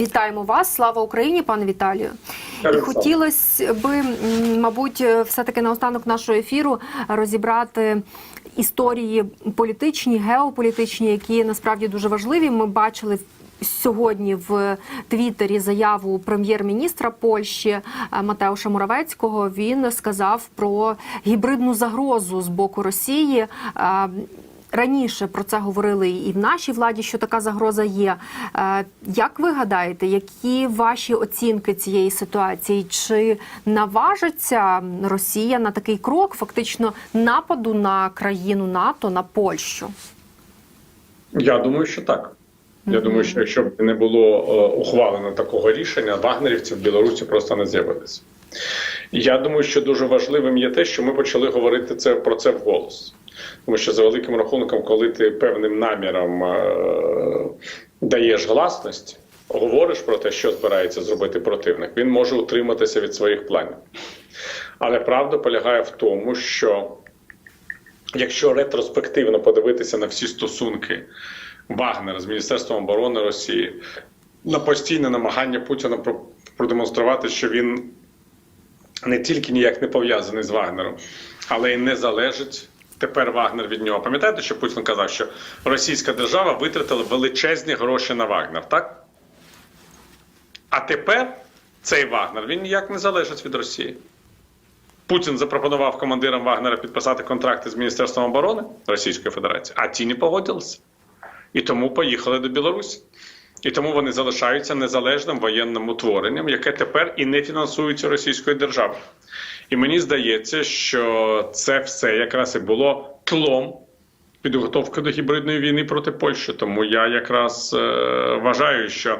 Вітаємо вас, слава Україні, пане Віталію. І хотілося би, мабуть, все-таки наостанок нашого ефіру розібрати історії політичні, геополітичні, які насправді дуже важливі. Ми бачили сьогодні в Твіттері заяву прем'єр-міністра Польщі е, Матеуша Муравецького. Він сказав про гібридну загрозу з боку Росії. Раніше про це говорили і в нашій владі, що така загроза є. Е, Як ви гадаєте, які ваші оцінки цієї ситуації? Чи наважиться Росія на такий крок, фактично нападу на країну НАТО, на Польщу? Я думаю, що так. Я думаю, що якщо б не було е, ухвалено такого рішення, вагнерівці в Білорусі просто не з'явилися. Я думаю, що дуже важливим є те, що ми почали говорити це про це вголос. Тому що за великим рахунком, коли ти певним наміром е, даєш гласність, говориш про те, що збирається зробити противник, він може утриматися від своїх планів. Але правда полягає в тому, що якщо ретроспективно подивитися на всі стосунки Вагнера з Міністерством оборони Росії, на постійне намагання Путіна про- продемонструвати, що він не тільки ніяк не пов'язаний з Вагнером, але й не залежить. Тепер Вагнер від нього. Пам'ятаєте, що Путін казав, що російська держава витратила величезні гроші на Вагнер, так? А тепер цей Вагнер він ніяк не залежить від Росії. Путін запропонував командирам Вагнера підписати контракти з Міністерством оборони Російської Федерації, а ті не погодилися. І тому поїхали до Білорусі. І тому вони залишаються незалежним воєнним утворенням, яке тепер і не фінансується Російською державою. І мені здається, що це все якраз і було тлом підготовки до гібридної війни проти Польщі. Тому я якраз е, вважаю, що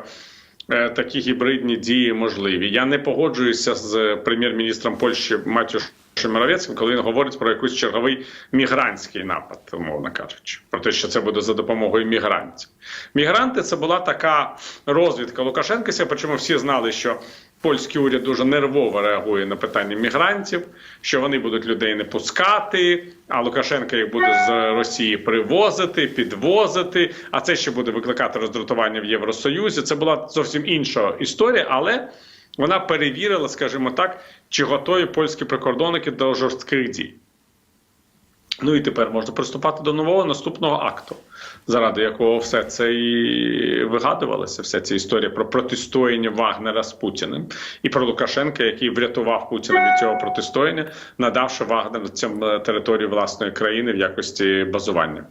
такі гібридні дії можливі. Я не погоджуюся з прем'єр-міністром Польщі Матюшем Моровецьким, коли він говорить про якийсь черговий мігрантський напад, умовно кажучи, про те, що це буде за допомогою мігрантів. Мігранти це була така розвідка Лукашенка, причому всі знали, що. Польський уряд дуже нервово реагує на питання мігрантів, що вони будуть людей не пускати, а Лукашенко їх буде з Росії привозити, підвозити. А це ще буде викликати роздратування в Євросоюзі. Це була зовсім інша історія, але вона перевірила, скажімо так, чи готові польські прикордонники до жорстких дій. Ну і тепер можна приступати до нового наступного акту, заради якого все це і вигадувалося, вся ця історія про протистояння Вагнера з Путіним і про Лукашенка, який врятував Путіна від цього протистояння, надавши Вагнеру цьому території власної країни в якості базування.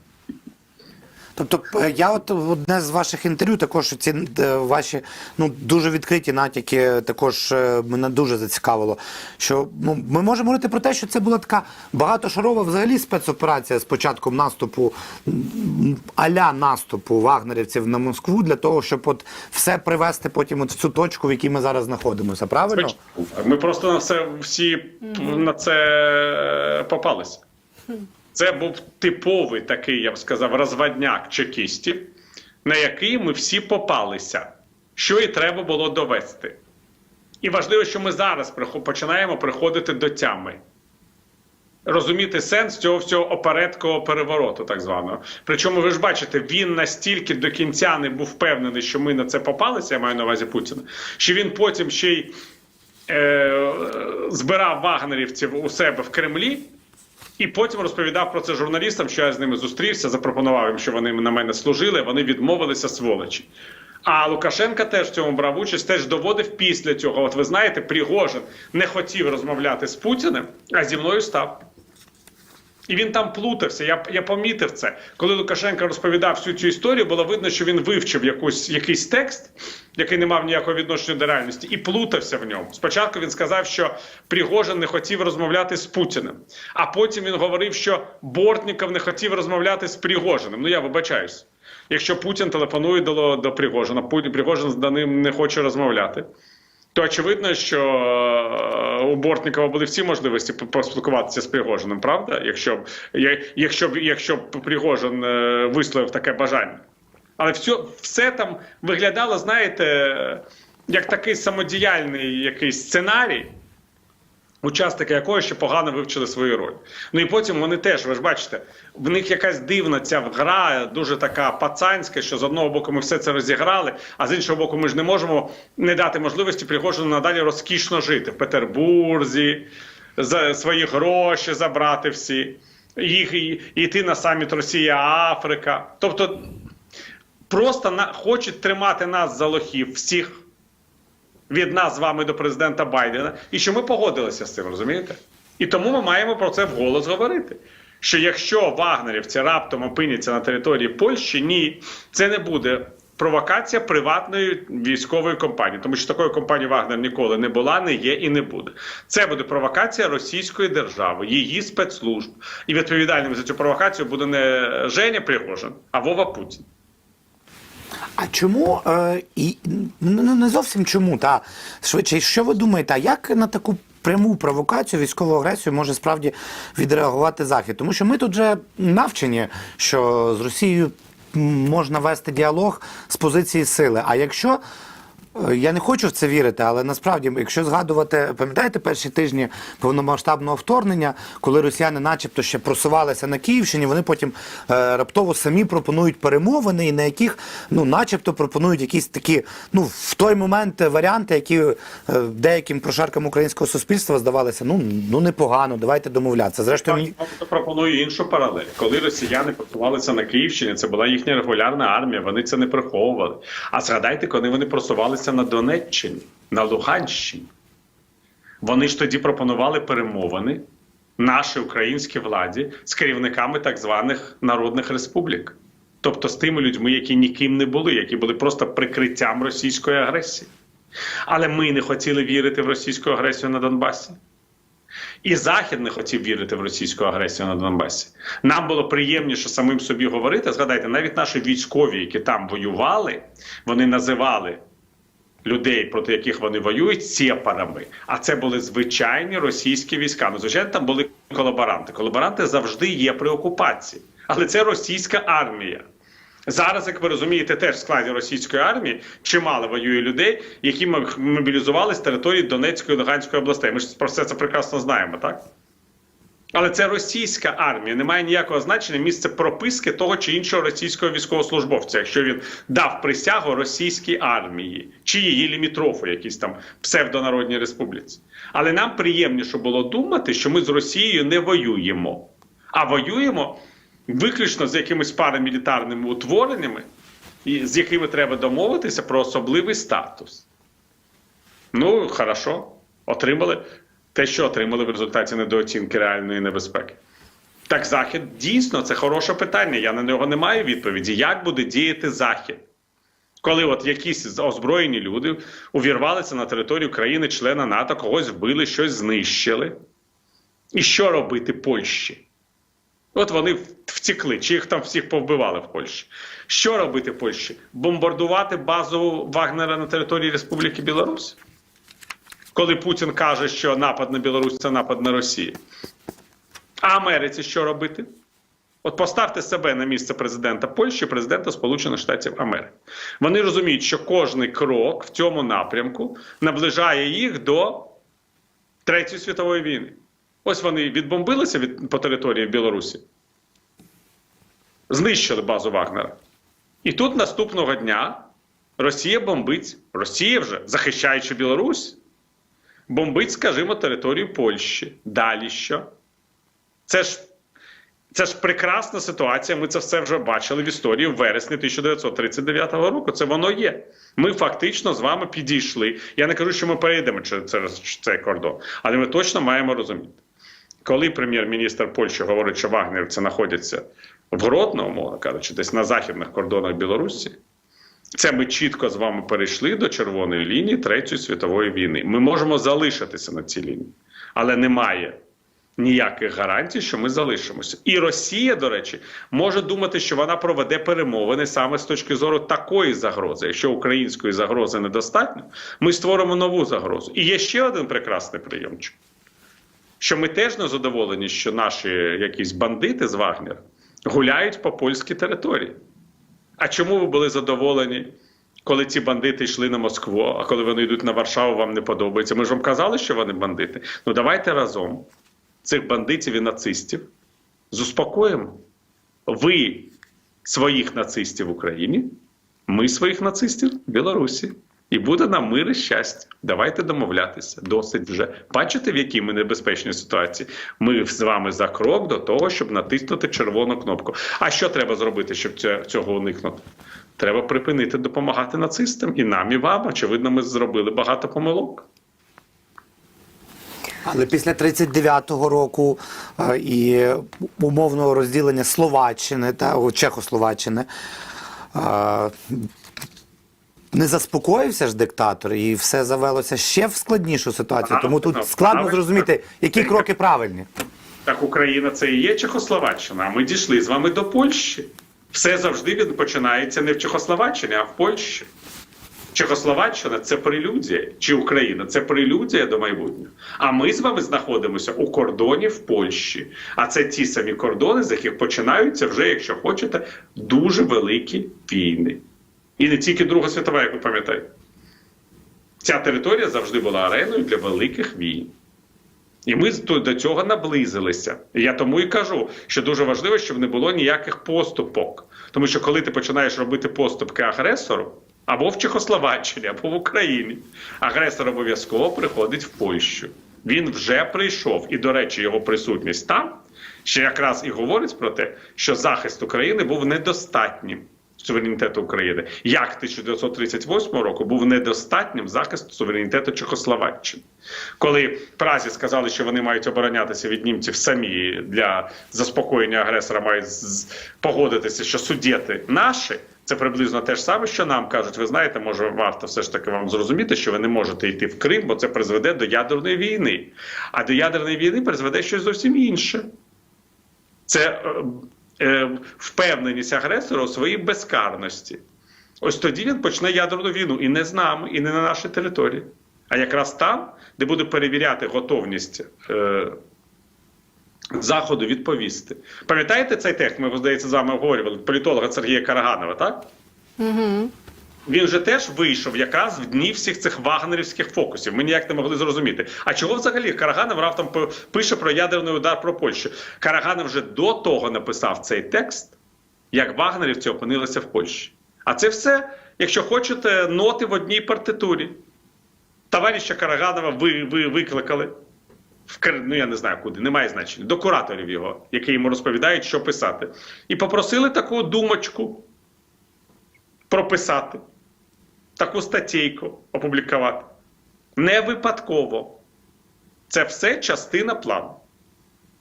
Тобто, е, я от одне з ваших інтерв'ю, також ці е, ваші ну дуже відкриті натяки, також е, мене дуже зацікавило. Що ну ми можемо говорити про те, що це була така багатошарова взагалі спецоперація з початком наступу аля наступу вагнерівців на Москву для того, щоб от все привести потім от в цю точку, в якій ми зараз знаходимося. Правильно? Ми просто на це всі на це попалися. Це був типовий такий, я б сказав, розвадняк чекістів, на який ми всі попалися, що і треба було довести. І важливо, що ми зараз починаємо приходити до тями. Розуміти сенс цього всього опередкового перевороту, так званого. Причому ви ж бачите, він настільки до кінця не був впевнений, що ми на це попалися, я маю на увазі Путіна, що він потім ще й е, збирав вагнерівців у себе в Кремлі. І потім розповідав про це журналістам, що я з ними зустрівся, запропонував їм, що вони на мене служили, вони відмовилися сволочі. А Лукашенка теж в цьому брав участь, теж доводив після цього. От ви знаєте, Пригожин не хотів розмовляти з Путіним, а зі мною став. І він там плутався. Я я помітив це. Коли Лукашенко розповідав всю цю історію, було видно, що він вивчив якусь, якийсь текст, який не мав ніякого відношення до реальності, і плутався в ньому. Спочатку він сказав, що Пригожин не хотів розмовляти з Путіним, а потім він говорив, що Бортніков не хотів розмовляти з Пригожиним. Ну я вибачаюсь. Якщо Путін телефонує до, до Пригожина, Пригожин з ним не хоче розмовляти. То очевидно, що е, у Бортникова були всі можливості поспілкуватися з Пригожиним, правда? Якщо б якщо якщо Пригожин е, висловив таке бажання. Але все, все там виглядало, знаєте, як такий самодіяльний якийсь сценарій, Учасники якого ще погано вивчили свою роль. Ну і потім вони теж, ви ж бачите, в них якась дивна ця гра, дуже така пацанська, що з одного боку ми все це розіграли, а з іншого боку, ми ж не можемо не дати можливості Пригожину надалі розкішно жити в Петербурзі, за свої гроші забрати всі, їх і йти на саміт Росія Африка. Тобто просто на, хочуть тримати нас за лохів всіх від нас з вами до президента Байдена, і що ми погодилися з цим, розумієте? І тому ми маємо про це вголос говорити. Що якщо вагнерівці раптом опиняться на території Польщі, ні, це не буде провокація приватної військової компанії, тому що такої компанії Вагнер ніколи не була, не є і не буде. Це буде провокація російської держави, її спецслужб. І відповідальним за цю провокацію буде не Женя Пригожин, а Вова Путін. А чому е, і ну, ну, не зовсім чому, та швидше, що ви думаєте, як на таку пряму провокацію, військову агресію може справді відреагувати Захід? Тому що ми тут вже навчені, що з Росією можна вести діалог з позиції сили. А якщо я не хочу в це вірити, але насправді, якщо згадувати, пам'ятаєте перші тижні повномасштабного вторгнення, коли росіяни, начебто, ще просувалися на Київщині, вони потім е, раптово самі пропонують перемовини, і на яких, ну, начебто, пропонують якісь такі, ну, в той момент варіанти, які е, деяким прошаркам українського суспільства здавалися, ну, ну непогано, давайте домовлятися. Зрештою, мені- пропоную іншу паралель. Коли росіяни просувалися на Київщині, це була їхня регулярна армія, вони це не приховували. А згадайте, коли вони просувалися на Донеччині, на Луганщині. Вони ж тоді пропонували перемовини нашій українській владі з керівниками так званих народних республік. Тобто з тими людьми, які ніким не були, які були просто прикриттям російської агресії. Але ми не хотіли вірити в російську агресію на Донбасі. І Захід не хотів вірити в російську агресію на Донбасі. Нам було приємніше самим собі говорити. Згадайте, навіть наші військові, які там воювали, вони називали людей, проти яких вони воюють, сепарами. А це були звичайні російські війська. Ну, звичайно, там були колаборанти. Колаборанти завжди є при окупації, але це російська армія. Зараз, як ви розумієте, теж в складі російської армії чимало воює людей, які мобілізували з території Донецької і Луганської областей. Ми ж про все це прекрасно знаємо, так? Але це російська армія, не має ніякого значення місце прописки того чи іншого російського військовослужбовця, якщо він дав присягу російській армії чи її лімітрофу, якійсь там псевдонародній республіці. Але нам приємніше було думати, що ми з Росією не воюємо, а воюємо виключно з якимись парамілітарними утвореннями, з якими треба домовитися про особливий статус. Ну, хорошо, отримали те, що отримали в результаті недооцінки реальної небезпеки. Так, Захід дійсно це хороше питання. Я на нього не маю відповіді. Як буде діяти Захід? Коли от якісь озброєні люди увірвалися на територію країни-члена НАТО, когось вбили, щось знищили. І що робити Польщі? От вони втекли, чи їх там всіх повбивали в Польщі. Що робити Польщі? Бомбардувати базу Вагнера на території Республіки Білорусь? Коли Путін каже, що напад на Білорусь це напад на Росію. А Америці що робити? От поставте себе на місце президента Польщі, президента Сполучених Штатів Америки. Вони розуміють, що кожний крок в цьому напрямку наближає їх до Третьої світової війни. Ось вони відбомбилися від, по території Білорусі, знищили базу Вагнера. І тут наступного дня Росія бомбить, Росія вже захищаючи Білорусь, бомбить, скажімо, територію Польщі. Далі що? Це ж, це ж прекрасна ситуація. Ми це все вже бачили в історії в вересні 1939 року. Це воно є. Ми фактично з вами підійшли. Я не кажу, що ми перейдемо через цей кордон, але ми точно маємо розуміти. Коли прем'єр-міністр Польщі говорить, що вагнерівці знаходяться в Гродно, умовно кажучи, десь на західних кордонах Білорусі, це ми чітко з вами перейшли до червоної лінії Третьої світової війни. Ми можемо залишитися на цій лінії, але немає ніяких гарантій, що ми залишимося. І Росія, до речі, може думати, що вона проведе перемовини саме з точки зору такої загрози. Якщо української загрози недостатньо, ми створимо нову загрозу. І є ще один прекрасний прийомчик. Що ми теж не задоволені, що наші якісь бандити з Вагнера гуляють по польській території. А чому ви були задоволені, коли ці бандити йшли на Москву, а коли вони йдуть на Варшаву, вам не подобається. Ми ж вам казали, що вони бандити. Ну давайте разом цих бандитів і нацистів заспокоїмо. Ви своїх нацистів в Україні, ми своїх нацистів в Білорусі. І буде нам мир і щастя. Давайте домовлятися. Досить вже. Бачите, в якій ми небезпечній ситуації? Ми з вами за крок до того, щоб натиснути червону кнопку. А що треба зробити, щоб цього уникнути? Треба припинити допомагати нацистам і нам, і вам. Очевидно, ми зробили багато помилок. Але після 39-го року е, і умовного розділення Словаччини та Чехословаччини е, не заспокоївся ж диктатор, і все завелося ще в складнішу ситуацію. Тому тут ну, складно зрозуміти, які кроки правильні. Так Україна це і є Чехословаччина. А ми дійшли з вами до Польщі. Все завжди він починається не в Чехословаччині, а в Польщі. Чехословаччина це прелюдія, чи Україна це прелюдія до майбутнього. А ми з вами знаходимося у кордоні в Польщі. А це ті самі кордони, з яких починаються вже, якщо хочете, дуже великі війни. І не тільки Друга світова, як ви пам'ятаєте. Ця територія завжди була ареною для великих війн. І ми до цього наблизилися. І я тому і кажу, що дуже важливо, щоб не було ніяких поступок. Тому що коли ти починаєш робити поступки агресору, або в Чехословаччині, або в Україні, агресор обов'язково приходить в Польщу. Він вже прийшов, і, до речі, його присутність там ще якраз і говорить про те, що захист України був недостатнім суверенітету України, як 1938 року був недостатнім захист суверенітету Чехословаччини. Коли Празі сказали, що вони мають оборонятися від німців самі для заспокоєння агресора, мають погодитися, що судети наші. Це приблизно те ж саме, що нам кажуть. Ви знаєте, може варто все ж таки вам зрозуміти, що ви не можете йти в Крим, бо це призведе до ядерної війни. А до ядерної війни призведе щось зовсім інше. Це е, впевненість агресора у своїй безкарності. Ось тоді він почне ядерну війну і не з нами, і не на нашій території. А якраз там, де буде перевіряти готовність е, Заходу відповісти. Пам'ятаєте цей текст? Ми, здається, з вами обговорювали політолога Сергія Караганова, так? Угу. Він же теж вийшов якраз в дні всіх цих вагнерівських фокусів. Ми ніяк не могли зрозуміти. А чого взагалі Караганов раптом пише про ядерний удар про Польщу? Караганов вже до того написав цей текст, як вагнерівці опинилися в Польщі. А це все, якщо хочете, ноти в одній партитурі. Товариша Караганова ви, ви викликали. В ну я не знаю куди, немає значення. До кураторів його, які йому розповідають, що писати. І попросили таку думочку прописати, таку статейку опублікувати. Не випадково. Це все частина плану.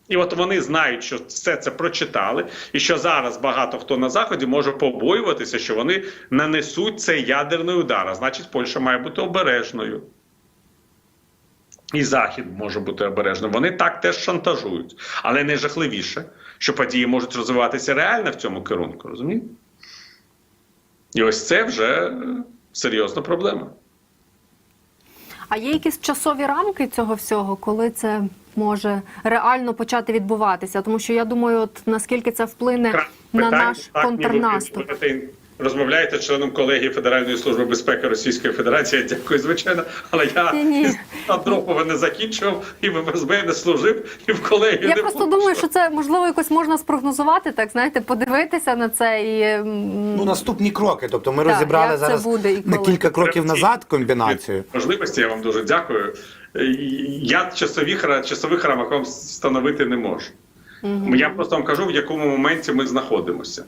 І от вони знають, що все це прочитали, і що зараз багато хто на заході може побоюватися, що вони нанесуть цей ядерний удар. А значить, Польща має бути обережною. І Захід може бути обережним. Вони так теж шантажують. Але найжахливіше, що події можуть розвиватися реально в цьому керунку, розумієте? І ось це вже серйозна проблема. А є якісь часові рамки цього всього, коли це може реально почати відбуватися? Тому що я думаю, от наскільки це вплине Питання на наш ніби контрнаступ. Розмовляєте з членом колегії Федеральної служби безпеки Російської Федерації. Дякую, звичайно. Але я. Андропова не закінчував, і в ФСБ не служив, і в колегію Я не просто був. думаю, що це можливо якось можна спрогнозувати, так знаєте, подивитися на це і Ну, наступні кроки. Тобто ми Так, розібрали зараз буде і на кілька кроків Треба назад комбінацію. можливості. Я вам дуже дякую. Я часових часових рамок вам встановити не можу. Я просто вам кажу, в якому моменті ми знаходимося.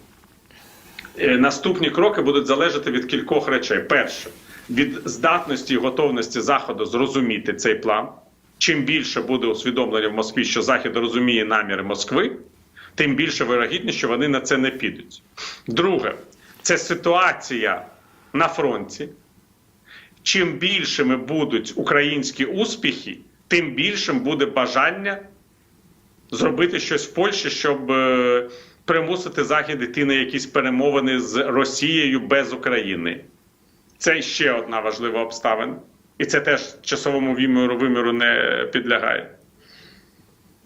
Е, Наступні кроки будуть залежати від кількох речей. Перше, від здатності і готовності Заходу зрозуміти цей план. Чим більше буде усвідомлення в Москві, що Захід розуміє наміри Москви, тим більше вирогідність, що вони на це не підуть. Друге, це ситуація на фронті. Чим більшими будуть українські успіхи, тим більшим буде бажання зробити щось в Польщі, щоб е, примусити Захід йти на якісь перемовини з Росією без України. Це ще одна важлива обставина. І це теж часовому виміру, виміру не підлягає.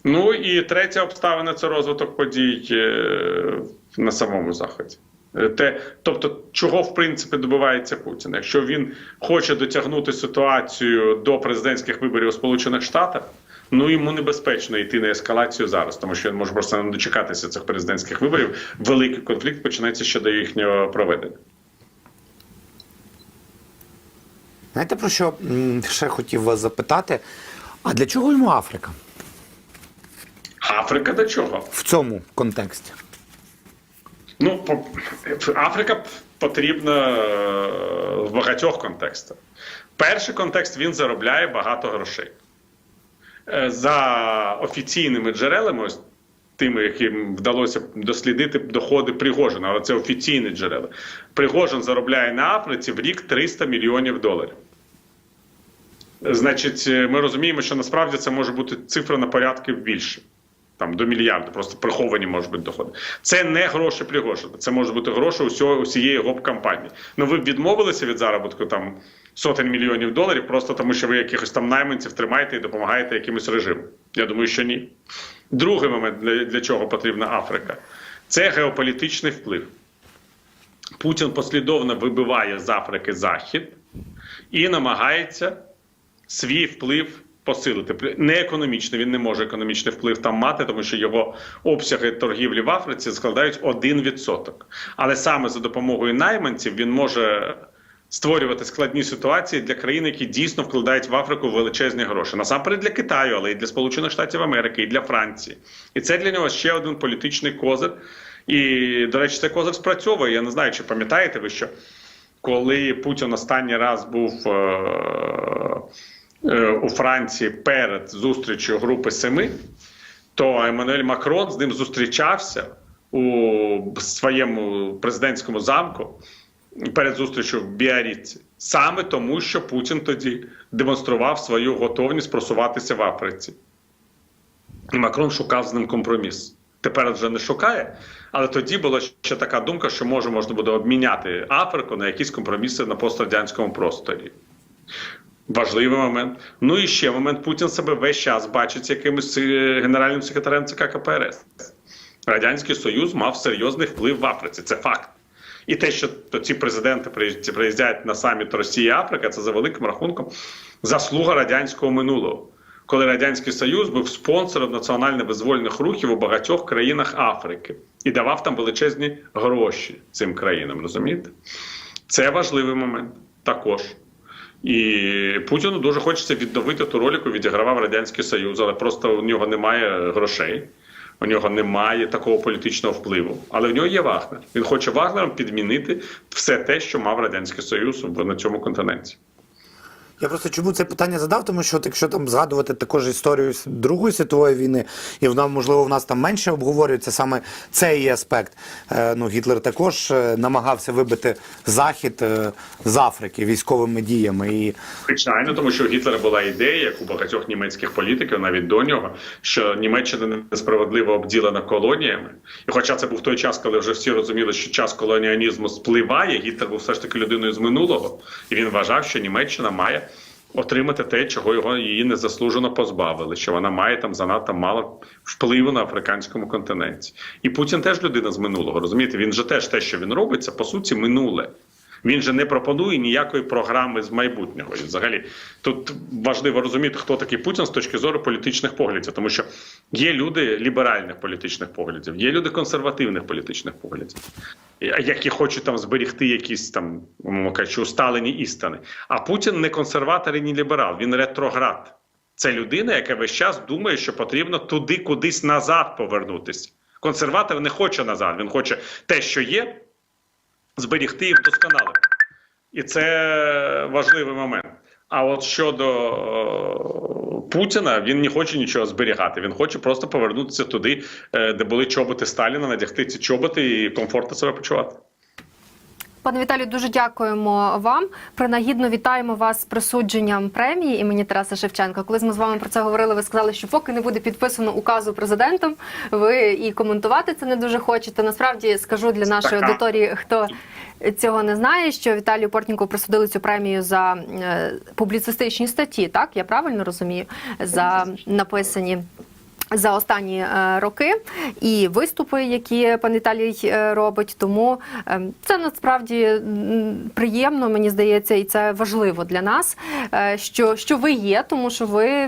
Ну і третя обставина це розвиток подій е, на самому Заході. Е, Те, тобто, чого в принципі добивається Путін? Якщо він хоче дотягнути ситуацію до президентських виборів у Сполучених Штатах, ну йому небезпечно йти на ескалацію зараз, тому що він може просто не дочекатися цих президентських виборів. Великий конфлікт почнеться ще до їхнього проведення. Знаєте, про що ще хотів вас запитати? А для чого йому Африка Африка до чого? в цьому контексті? Ну, Африка потрібна е, в багатьох контекстах. Перший контекст він заробляє багато грошей. Е, За офіційними джерелами, ось тими, яким вдалося дослідити доходи Пригожина, але це офіційні джерела. Пригожин заробляє на Африці в рік 300 мільйонів доларів. Значить, е, ми розуміємо, що насправді це може бути цифра на порядки більше. Там до мільярда, просто приховані можуть бути доходи. Це не гроші Пригожина, це можуть бути гроші усього, усієї гоп-кампанії. Ну ви б відмовилися від заробітку там сотень мільйонів доларів, просто тому що ви якихось там найманців тримаєте і допомагаєте якимось режимам. Я думаю, що ні. Другий момент, для, для чого потрібна Африка, це геополітичний вплив. Путін послідовно вибиває з Африки Захід і намагається свій вплив посилити. Не економічно, він не може економічний вплив там мати, тому що його обсяги торгівлі в Африці складають 1%. Але саме за допомогою найманців він може створювати складні ситуації для країн, які дійсно вкладають в Африку величезні гроші. Насамперед для Китаю, але й для Сполучених Штатів Америки, і для Франції. І це для нього ще один політичний козир. І, до речі, цей козир спрацьовує. Я не знаю, чи пам'ятаєте ви, що коли Путін останній раз був. Е, у Франції перед зустрічю групи семи, то Еммануель Макрон з ним зустрічався у своєму президентському замку перед зустрічю в Біарриці. Саме тому, що Путін тоді демонстрував свою готовність просуватися в Африці. І Макрон шукав з ним компроміс. Тепер вже не шукає, але тоді була ще така думка, що може можна буде обміняти Африку на якісь компроміси на пострадянському просторі. Важливий момент. Ну і ще момент. Путін себе весь час бачить якимось е, генеральним секретарем ЦК КПРС. Радянський Союз мав серйозний вплив в Африці. Це факт. І те, що ці президенти приїзд- приїздять на саміт Росії Африка, це за великим рахунком заслуга радянського минулого. Коли Радянський Союз був спонсором національно-визвольних рухів у багатьох країнах Африки і давав там величезні гроші цим країнам, розумієте? Це важливий момент також. І Путіну дуже хочеться відновити ту роль, яку відігравав Радянський Союз, але просто у нього немає грошей, у нього немає такого політичного впливу. Але в нього є Вагнер. Він хоче Вагнером підмінити все те, що мав Радянський Союз на цьому континенті. Я просто чому це питання задав, тому що якщо там згадувати також історію Другої світової війни, і вона, можливо, в нас там менше обговорюється саме цей аспект. Е, ну, Гітлер також е, намагався вибити Захід е, з Африки військовими діями. І Звичайно, тому що у Гітлера була ідея, як у багатьох німецьких політиків, навіть до нього, що Німеччина несправедливо обділена колоніями. І хоча це був той час, коли вже всі розуміли, що час колоніалізму спливає, Гітлер був все ж таки людиною з минулого, і він вважав, що Німеччина має отримати те, чого його її незаслужено позбавили, що вона має там занадто мало впливу на африканському континенті. І Путін теж людина з минулого. Розумієте, він же теж те, що він робить, це по суті минуле. Він же не пропонує ніякої програми з майбутнього. І взагалі тут важливо розуміти, хто такий Путін з точки зору політичних поглядів, тому що є люди ліберальних політичних поглядів, є люди консервативних політичних поглядів, які хочуть там зберігти якісь там кажучи, усталені істини. А Путін не консерватор і не ліберал, він ретроград. Це людина, яка весь час думає, що потрібно туди кудись назад повернутися. Консерватор не хоче назад, він хоче те, що є, зберігти і вдосконалити. І це важливий момент. А от щодо е, Путіна, він не хоче нічого зберігати. Він хоче просто повернутися туди, е, де були чоботи Сталіна, надягти ці чоботи і комфортно себе почувати. Пане Віталію, дуже дякуємо вам. Принагідно вітаємо вас з присудженням премії імені Тараса Шевченка. Коли ми з вами про це говорили, ви сказали, що поки не буде підписано указу президентом, ви і коментувати це не дуже хочете. Насправді скажу для нашої аудиторії, хто цього не знає, що Віталію Портніку присудили цю премію за е, публіцистичні статті. Так я правильно розумію? За написані За останні е, роки і виступи, які пан Віталій е, робить, тому е, це насправді приємно, мені здається, і це важливо для нас, е, що, що ви є, тому що ви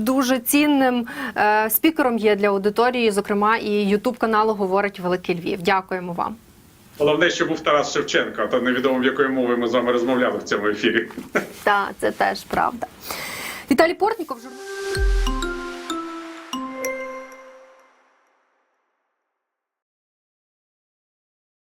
дуже цінним спікером є для аудиторії, зокрема, і Ютуб каналу говорить Великий Львів. Дякуємо вам. Головне, що був Тарас Шевченко, а то невідомо в якої мови ми з вами розмовляли в цьому ефірі. Так, це теж правда. Віталій Портніков, журналіст.